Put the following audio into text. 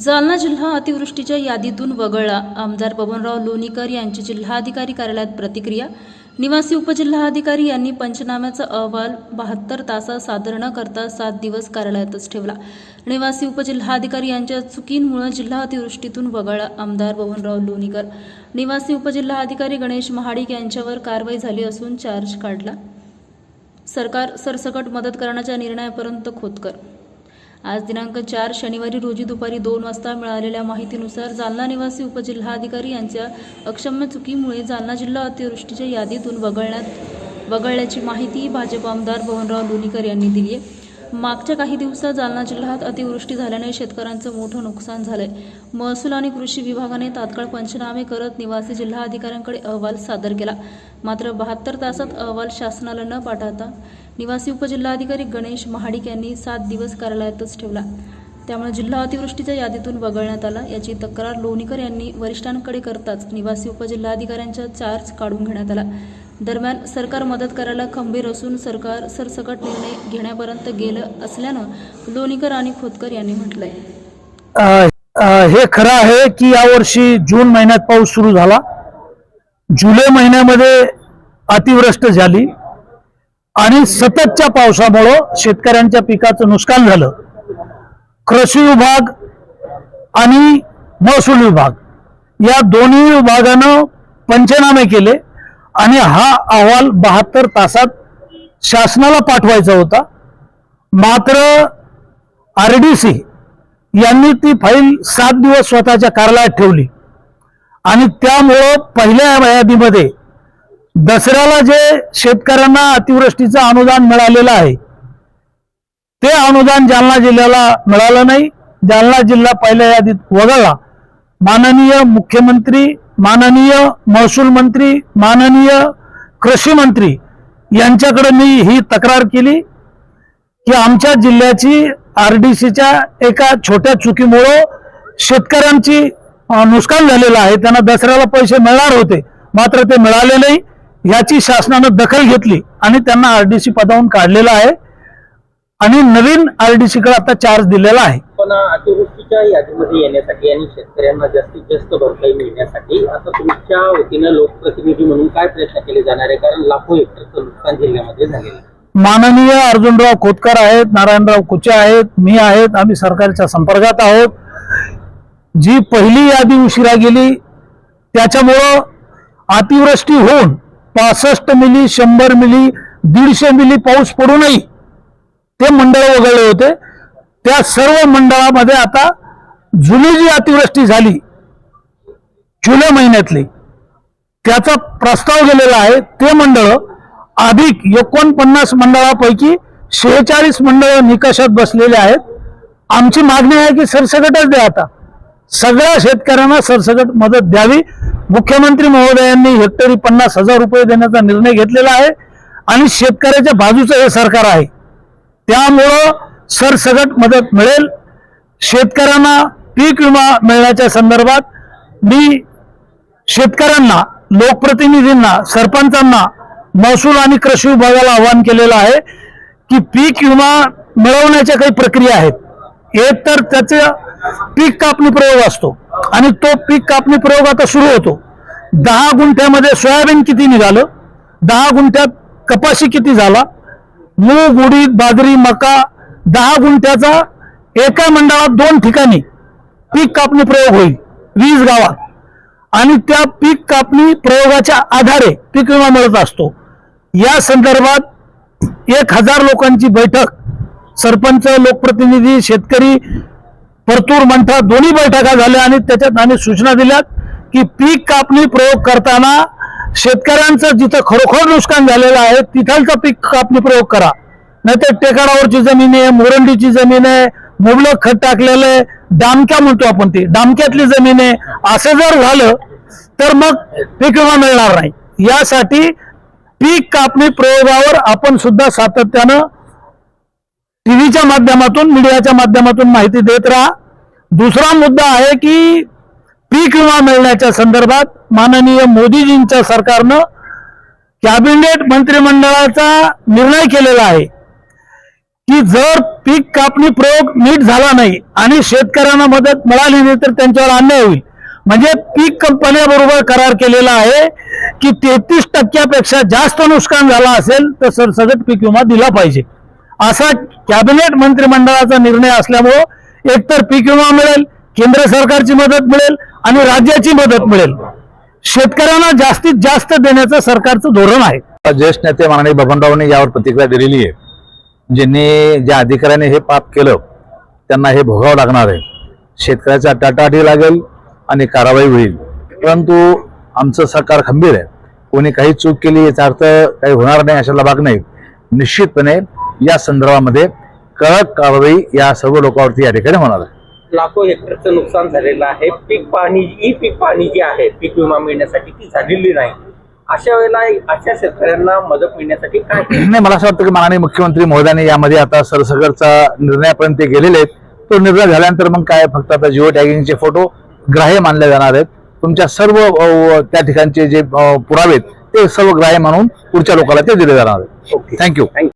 जालना जिल्हा अतिवृष्टीच्या यादीतून वगळला. आमदार बबनराव लोणीकर यांची जिल्हाधिकारी कार्यालयात प्रतिक्रिया. निवासी उपजिल्हाधिकारी यांनी पंचनाम्याचा अहवाल बहात्तर तासात सादर न करता सात दिवस कार्यालयातच ठेवला. निवासी उपजिल्हाधिकारी यांच्या चुकींमुळे जिल्हा अतिवृष्टीतून वगळला आमदार बबनराव लोणीकर. निवासी उपजिल्हाधिकारी गणेश महाडिक यांच्यावर कारवाई झाली असून चार्ज काढला. सरकार सरसकट मदत करण्याच्या निर्णयापर्यंत खोतकर आज दिनांक चार शनिवारी रोजी दुपारी दोन वाजता मिळालेल्या माहितीनुसार जालना निवासी उपजिल्हाधिकारी यांच्या अक्षम्य चुकीमुळे जालना जिल्हा अतिवृष्टीच्या यादीतून वगळण्यात वगळल्याची माहिती भाजप आमदार भवनराव लोणीकर यांनी दिली आहे. मागच्या काही दिवसात जालना जिल्ह्यात अतिवृष्टी झाल्याने शेतकऱ्यांचं मोठं नुकसान झालंय. महसूल आणि कृषी विभागाने तात्काळ पंचनामे करत निवासी जिल्हाधिकाऱ्यांकडे अहवाल सादर केला. मात्र बहात्तर तासात अहवाल शासनाला न पाठवता निवासी उपजिल्हाधिकारी गणेश महाडिक यांनी सात दिवस कार्यालयातच ठेवला. त्यामुळे जिल्हा अतिवृष्टीच्या यादीतून वगळण्यात आला. याची तक्रार लोणीकर यांनी वरिष्ठांकडे करताच निवासी उपजिल्हाधिकाऱ्यांचा चार्ज काढून घेण्यात आला. दरम्यान सरकार मदत करायला खंबीर असून सरकार सरसकट निर्णय घेण्यापर्यंत गेलं असल्यानं लोणीकर आणि खोतकर यांनी म्हटलंय. हे खरं आहे की यावर्षी जून महिन्यात पाऊस सुरू झाला. जुलै महिन्यामध्ये अतिवृष्ट झाली आणि सततच्या पावसामुळं शेतकऱ्यांच्या पिकाचं नुकसान झालं. कृषी विभाग आणि महसूल विभाग या दोन्ही विभागानं पंचनामे केले आणि हा अहवाल बहात्तर तासात शासनाला पाठवायचा होता. मात्र आर डी सी यांनी ती फाईल सात दिवस स्वतःच्या कार्यालयात ठेवली. आणि त्यामुळं पहिल्या यादीमध्ये दसऱ्याला जे शेतकऱ्यांना अतिवृष्टीचं अनुदान मिळालेलं आहे ते अनुदान जालना जिल्ह्याला मिळालं नाही. जालना जिल्हा पहिल्या यादीत वगळला. माननीय मुख्यमंत्री माननीय महसूल मंत्री माननीय कृषी मंत्री यांच्याकडे मी ही तक्रार केली की आमच्या जिल्ह्याची आर डी सीच्या एका छोट्या चुकीमुळं शेतकऱ्यांची नुकसान झालेलं आहे. त्यांना दसऱ्याला पैसे मिळणार होते. मात्र ते मिळाले नाही. याची शासनानं दखल घेतली आणि त्यांना आरडीसी पदावरून काढलेलं आहे. आणि नवीन आरडीसी कडे आता चार्ज दिलेला आहे. पण अतिवृष्टीच्या यादीमध्ये येण्यासाठी आणि शेतकऱ्यांना जास्तीत जास्त भरपाई मिळण्यासाठी आता तुमच्या वतीनं लोकप्रतिनिधी म्हणून काय प्रयत्न केले जाणार आहे? कारण लाखो हेक्टरचं नुकसान जिल्ह्यामध्ये झालेलं आहे. माननीय अर्जुनराव खोतकर आहेत नारायणराव कुचे आहेत मी आहेत आम्ही सरकारच्या संपर्कात आहोत. जी पहिली यादी उशिरा गेली त्याच्यामुळं अतिवृष्टी होऊन पासष्ट मिली शंभर मिली दीडशे मिली पाऊस पडूनही ते मंडळ वगळले होते. त्या सर्व मंडळामध्ये आता जुनी जी अतिवृष्टी झाली जुलै महिन्यातली त्याचा प्रस्ताव गेलेला आहे ते मंडळ अधिक एकोणपन्नास मंडळापैकी शेहेचाळीस मंडळ निकषात बसलेले आहेत. आमची मागणी आहे की सरसकटच द्या आता. सगळ्या शेतकऱ्यांना सरसकट मदत द्यावी. मुख्यमंत्री महोदयांनी हेक्टरी पन्नास हजार रुपये देण्याचा निर्णय घेतलेला आहे आणि शेतकऱ्याच्या बाजूचं हे सरकार आहे. त्यामुळं सरसगट मदत मिळेल. शेतकऱ्यांना पीक विमा मिळण्याच्या संदर्भात मी शेतकऱ्यांना लोकप्रतिनिधींना सरपंचांना महसूल आणि कृषी विभागाला आवाहन केलेलं आहे की पीक विमा मिळवण्याच्या काही प्रक्रिया आहेत. एक तर त्याचं पीक कापणी प्रयोग असतो. आणि तो पीक कापणी प्रयोग आता सुरू होतो. दहा गुंठ्यामध्ये सोयाबीन किती निघालं? दहा गुंठ्यात कपाशी किती झाला? मूग उडीद बाजरी मका दहा गुंठ्याचा एका मंडळात दोन ठिकाणी पीक कापणी प्रयोग होईल वीस गावात. आणि त्या पीक कापणी प्रयोगाच्या आधारे पीक विमा मिळत असतो. या संदर्भात एक हजार लोकांची बैठक सरपंच लोकप्रतिनिधी शेतकरी परतूर मंठा दोन्ही बैठका झाल्या आणि त्याच्यात आम्ही सूचना दिल्यात की पीक कापणी प्रयोग करताना शेतकऱ्यांचं जिथं खरोखर नुकसान झालेलं आहे तिथलचा पीक कापणी प्रयोग करा. नाहीतर टेकाडावरची जमीन आहे मोरंडीची जमीन आहे मुबलक खत टाकलेलं आहे डामक्या म्हणतो आपण ती डामक्यातली जमीन आहे. असं जर झालं तर मग पीक विमा मिळणार नाही. यासाठी पीक कापणी प्रयोगावर आपण सुद्धा सातत्यानं टीव्हीच्या माध्यमातून मीडियाच्या माध्यमातून माहिती देत राहा. दुसरा मुद्दा आहे की पीक विमा मिळण्याच्या संदर्भात माननीय मोदीजींच्या सरकारनं कॅबिनेट मंत्रिमंडळाचा निर्णय केलेला आहे की जर पीक कापणी प्रयोग नीट झाला नाही आणि शेतकऱ्यांना मदत मिळाली नाही तर त्यांच्यावर अन्याय होईल. म्हणजे पीक कंपन्याबरोबर करार केलेला आहे की तेहतीस टक्क्यापेक्षा जास्त नुकसान झालं असेल तर सरसगट पीक विमा दिला पाहिजे. असा कॅबिनेट मंत्रिमंडळाचा निर्णय असल्यामुळं एकतर पीक विमा मिळेल केंद्र सरकारची मदत मिळेल आणि राज्याची मदत मिळेल. शेतकऱ्यांना जास्तीत जास्त देण्याचं सरकारचं धोरण आहे. ज्येष्ठ नेते माननीय बबनरावने यावर प्रतिक्रिया दिलेली आहे. ज्यांनी ज्या अधिकाऱ्याने हे पाप केलं त्यांना हे भोगावं लागणार आहे. शेतकऱ्याचा टाटाटी लागेल आणि कारवाई होईल. परंतु आमचं सरकार खंबीर आहे. कोणी काही चूक केली याचा अर्थ काही होणार नाही अशाला भाग नाही. निश्चितपणे या संदर्भामध्ये कडक कारवाई या सर्व लोकांवरती या ठिकाणी होणार आहे. लाखो हेक्टरचं नुकसान झालेलं आहे. पीक पाणी ई पीक पाणी जी आहे पीक विमा मिळण्यासाठी ती झालेली नाही. अशा वेळेला अशा शेतकऱ्यांना मदत मिळण्यासाठी काय नाही मला असं वाटतं की माननीय मुख्यमंत्री महोदयांनी यामध्ये आता सरसकटचा निर्णयापर्यंत ते गेलेले आहेत. तो निर्णय झाल्यानंतर मग काय फक्त आता जिओ टॅगिंगचे फोटो ग्राह्य मानले जाणार आहेत. तुमच्या सर्व त्या ठिकाणचे जे पुरावे ते सर्व ग्राह्य म्हणून पुढच्या लोकांना ते दिले जाणार आहेत. थँक्यू